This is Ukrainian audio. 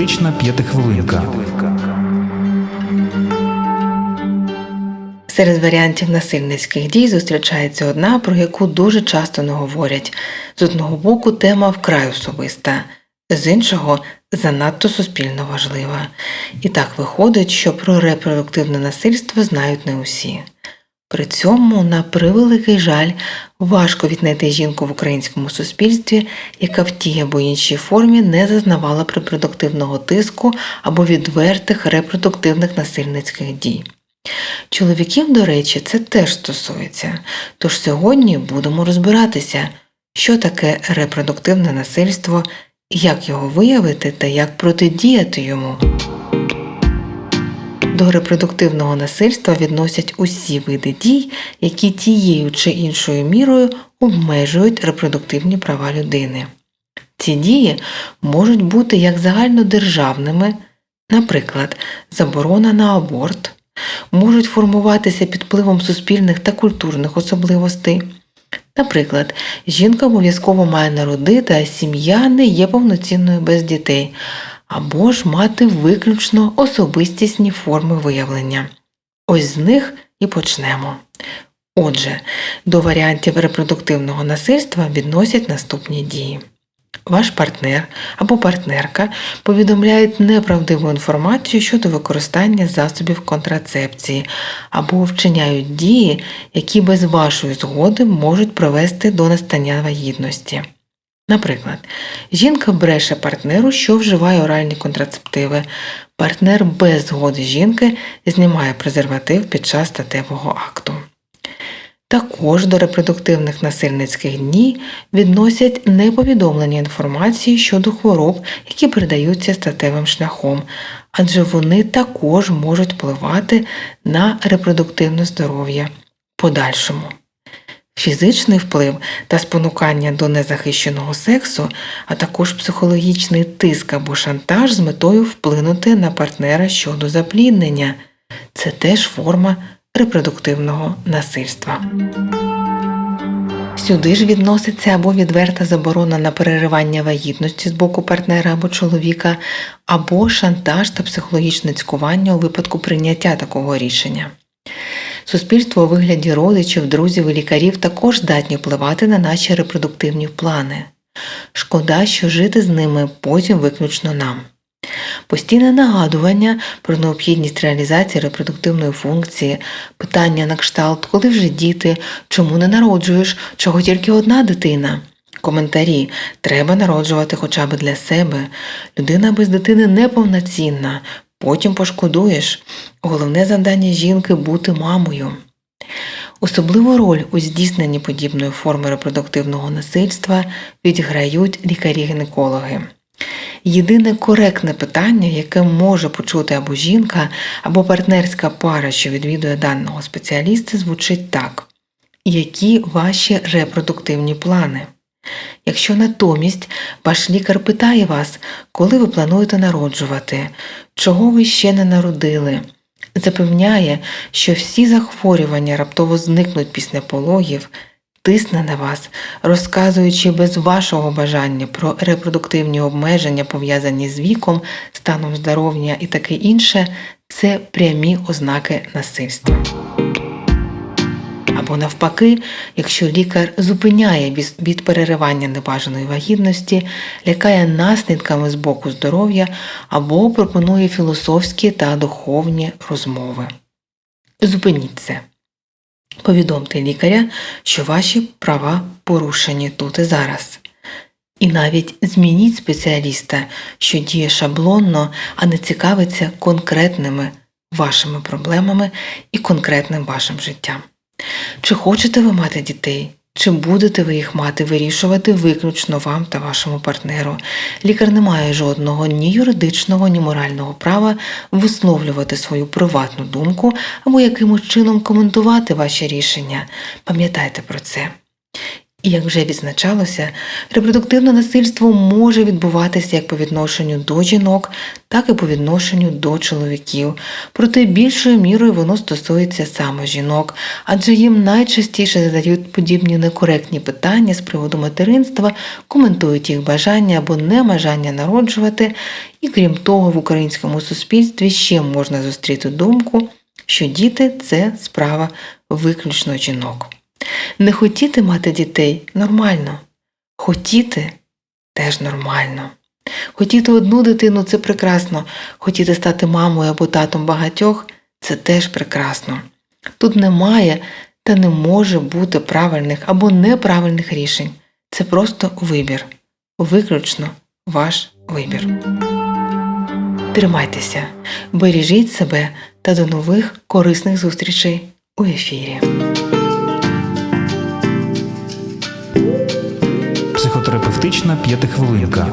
Терапевтична п'ятихвилинка. Серед варіантів насильницьких дій зустрічається одна, про яку дуже часто не говорять. З одного боку, тема вкрай особиста, з іншого занадто суспільно важлива. І так виходить, що про репродуктивне насильство знають не усі. При цьому, на превеликий жаль, важко віднайти жінку в українському суспільстві, яка в тій або іншій формі не зазнавала репродуктивного тиску або відвертих репродуктивних насильницьких дій. Чоловіків, до речі, це теж стосується. Тож сьогодні будемо розбиратися, що таке репродуктивне насильство, як його виявити та як протидіяти йому. До репродуктивного насильства відносять усі види дій, які тією чи іншою мірою обмежують репродуктивні права людини. Ці дії можуть бути як загальнодержавними, наприклад, заборона на аборт, можуть формуватися під впливом суспільних та культурних особливостей. Наприклад, жінка обов'язково має народити, а сім'я не є повноцінною без дітей, або ж мати виключно особистісні форми виявлення. Ось з них і почнемо. Отже, до варіантів репродуктивного насильства відносять наступні дії. Ваш партнер або партнерка повідомляють неправдиву інформацію щодо використання засобів контрацепції або вчиняють дії, які без вашої згоди можуть привести до настання вагітності. Наприклад, жінка бреше партнеру, що вживає оральні контрацептиви. Партнер без згоди жінки знімає презерватив під час статевого акту. Також до репродуктивних насильницьких днів відносять неповідомлення інформації щодо хвороб, які передаються статевим шляхом, адже вони також можуть впливати на репродуктивне здоров'я подальшому. Фізичний вплив та спонукання до незахищеного сексу, а також психологічний тиск або шантаж з метою вплинути на партнера щодо запліднення це теж форма репродуктивного насильства. Сюди ж відноситься або відверта заборона на переривання вагітності з боку партнера або чоловіка, або шантаж та психологічне цькування у випадку прийняття такого рішення. Суспільство у вигляді родичів, друзів і лікарів також здатні впливати на наші репродуктивні плани. Шкода, що жити з ними потім виключно нам. Постійне нагадування про необхідність реалізації репродуктивної функції, питання на кшталт, коли вже діти, чому не народжуєш, чого тільки одна дитина. Коментарі треба народжувати хоча б для себе. Людина без дитини неповноцінна, потім пошкодуєш. Головне завдання жінки бути мамою. Особливу роль у здійсненні подібної форми репродуктивного насильства відіграють лікарі-гінекологи. Єдине коректне питання, яке може почути або жінка, або партнерська пара, що відвідує даного спеціаліста, звучить так: які ваші репродуктивні плани? Якщо натомість ваш лікар питає вас, коли ви плануєте народжувати, чого ви ще не народили, запевняє, що всі захворювання раптово зникнуть після пологів, тисне на вас, розказуючи без вашого бажання про репродуктивні обмеження, пов'язані з віком, станом здоров'я і таке інше, це прямі ознаки насильства. Або навпаки, якщо лікар зупиняє від переривання небажаної вагітності, лякає наслідками з боку здоров'я або пропонує філософські та духовні розмови. Зупиніть це. Повідомте лікаря, що ваші права порушені тут і зараз. І навіть змініть спеціаліста, що діє шаблонно, а не цікавиться конкретними вашими проблемами і конкретним вашим життям. Чи хочете ви мати дітей? Чи будете ви їх мати вирішувати виключно вам та вашому партнеру? Лікар не має жодного ні юридичного, ні морального права висловлювати свою приватну думку або якимось чином коментувати ваші рішення. Пам'ятайте про це. Як вже відзначалося, репродуктивне насильство може відбуватися як по відношенню до жінок, так і по відношенню до чоловіків. Проте більшою мірою воно стосується саме жінок, адже їм найчастіше задають подібні некоректні питання з приводу материнства, коментують їх бажання або небажання народжувати. І крім того, в українському суспільстві ще можна зустріти думку, що діти це справа виключно жінок. Не хотіти мати дітей нормально. Хотіти теж нормально. Хотіти одну дитину це прекрасно. Хотіти стати мамою або татом багатьох це теж прекрасно. Тут немає та не може бути правильних або неправильних рішень. Це просто вибір. Виключно ваш вибір. Тримайтеся, бережіть себе та до нових корисних зустрічей у ефірі. Психотерапевтична п'ятихвилинка.